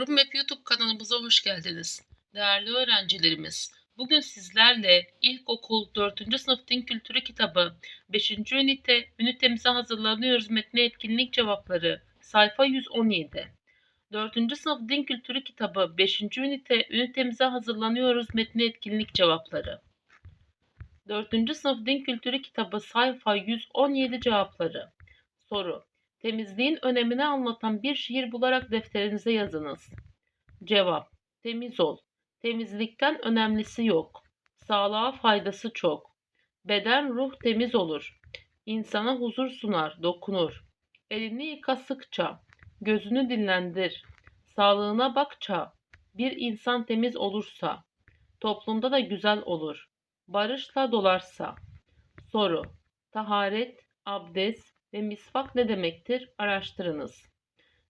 Forum Map YouTube kanalımıza hoş geldiniz. Değerli öğrencilerimiz, bugün sizlerle İlkokul 4. Sınıf Din Kültürü kitabı 5. ünite, ünitemize hazırlanıyoruz metni etkinlik cevapları sayfa 117. 4. Sınıf Din Kültürü kitabı 5. ünite, ünitemize hazırlanıyoruz metni etkinlik cevapları. 4. Sınıf Din Kültürü kitabı sayfa 117 cevapları. Soru. Temizliğin önemini anlatan bir şiir bularak defterinize yazınız. Cevap. Temiz ol. Temizlikten önemlisi yok. Sağlığa faydası çok. Beden ruh temiz olur. İnsana huzur sunar, dokunur. Elini yıka sıkça. Gözünü dinlendir. Sağlığına bakça. Bir insan temiz olursa. Toplumda da güzel olur. Barışla dolarsa. Soru. Taharet, abdest, ve misvak ne demektir? Araştırınız.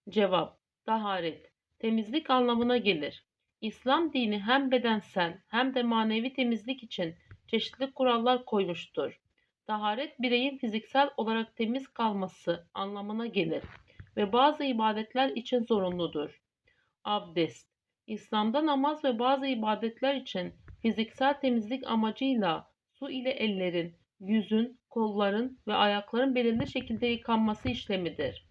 Cevap: Taharet, temizlik anlamına gelir. İslam dini hem bedensel hem de manevi temizlik için çeşitli kurallar koymuştur. Taharet bireyin fiziksel olarak temiz kalması anlamına gelir ve bazı ibadetler için zorunludur. Abdest İslam'da namaz ve bazı ibadetler için fiziksel temizlik amacıyla su ile ellerin, yüzün, kolların ve ayakların belirli şekilde yıkanması işlemidir.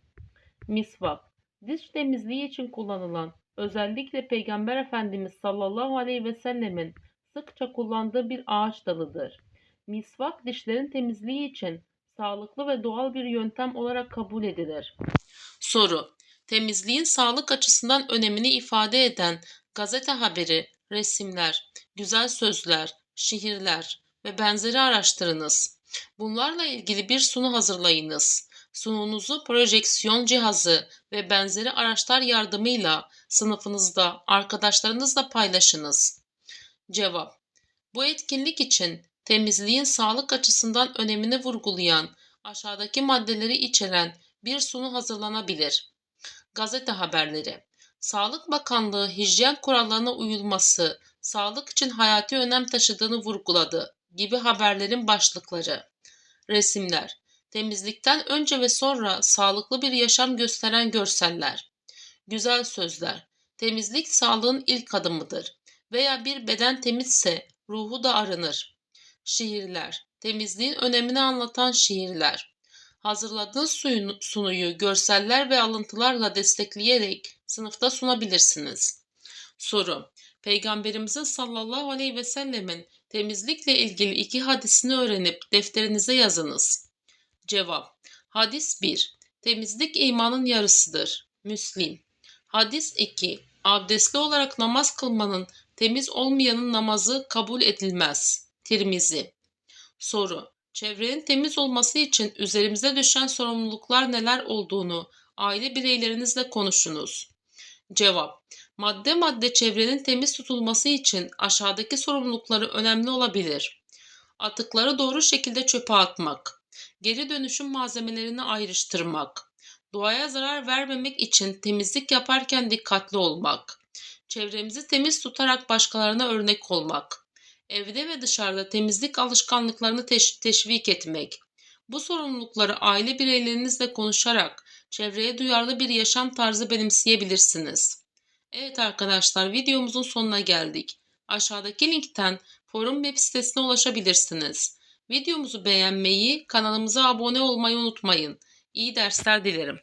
Misvak, diş temizliği için kullanılan, özellikle Peygamber Efendimiz sallallahu aleyhi ve sellemin sıkça kullandığı bir ağaç dalıdır. Misvak dişlerin temizliği için sağlıklı ve doğal bir yöntem olarak kabul edilir. Soru: Temizliğin sağlık açısından önemini ifade eden gazete haberi, resimler, güzel sözler, şiirler ve benzeri araştırınız. Bunlarla ilgili bir sunu hazırlayınız. Sununuzu projeksiyon cihazı ve benzeri araçlar yardımıyla sınıfınızda, arkadaşlarınızla paylaşınız. Cevap Bu etkinlik için temizliğin sağlık açısından önemini vurgulayan aşağıdaki maddeleri içeren bir sunu hazırlanabilir. Gazete haberleri Sağlık Bakanlığı hijyen kurallarına uyulması sağlık için hayati önem taşıdığını vurguladı gibi haberlerin başlıkları. Resimler Temizlikten önce ve sonra sağlıklı bir yaşam gösteren görseller. Güzel sözler Temizlik sağlığın ilk adımıdır veya bir beden temizse ruhu da arınır. Şiirler Temizliğin önemini anlatan şiirler. Hazırladığınız suyunu, sunuyu görseller ve alıntılarla destekleyerek sınıfta sunabilirsiniz. Soru Peygamberimizin sallallahu aleyhi ve sellemin temizlikle ilgili iki hadisini öğrenip defterinize yazınız. Cevap Hadis 1. Temizlik imanın yarısıdır. Müslim. Hadis 2. Abdestli olarak namaz kılmanın temiz olmayanın namazı kabul edilmez. Tirmizi. Soru. Çevrenin temiz olması için üzerimize düşen sorumluluklar neler olduğunu aile bireylerinizle konuşunuz. Cevap. Madde madde çevrenin temiz tutulması için aşağıdaki sorumlulukları önemli olabilir. Atıkları doğru şekilde çöpe atmak, geri dönüşüm malzemelerini ayrıştırmak, doğaya zarar vermemek için temizlik yaparken dikkatli olmak, çevremizi temiz tutarak başkalarına örnek olmak, evde ve dışarıda temizlik alışkanlıklarını teş- teşvik etmek. Bu sorumlulukları aile bireylerinizle konuşarak çevreye duyarlı bir yaşam tarzı benimseyebilirsiniz. Evet arkadaşlar videomuzun sonuna geldik. Aşağıdaki linkten forum web sitesine ulaşabilirsiniz. Videomuzu beğenmeyi, kanalımıza abone olmayı unutmayın. İyi dersler dilerim.